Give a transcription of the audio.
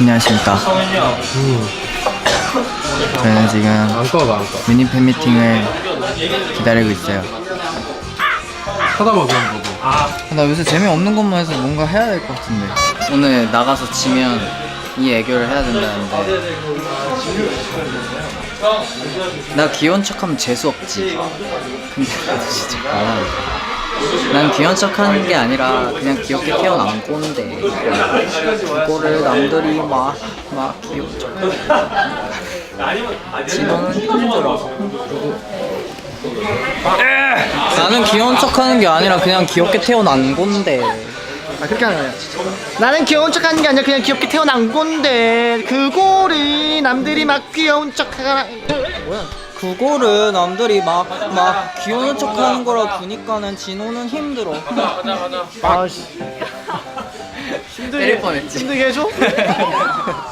안녕하십니까. 저희는 지금 안꺼 미니 팬미팅을 기다리고 있어요. 쳐다봐 그냥 보고 나 요새 재미없는 것만 해서 뭔가 해야 될 것 같은데. 오늘 나가서 지면 이 애교를 해야 된다는데. 나 귀여운 척하면 재수 없지. 근데 진짜 아, 난 귀여운 척 하는 게 아니라 그냥 귀엽게 태어난 꼰대. 그거를 남들이 막, 막 귀여운 척. 진호는 힘들어. 나는 귀여운 척 하는 게 아니라 그냥 귀엽게 태어난 건데. 아 그렇게 하는 거야. 나는 귀여운 척 하는 게 아니라 그냥 귀엽게 태어난 건데 그거를 남들이 막 귀여운 척 하라. 뭐야? 그거를 남들이 막 막 귀여운 척 하는 거라 두니까는 진호는 힘들어. 아씨. 때릴 뻔했지. 힘들게 해줘?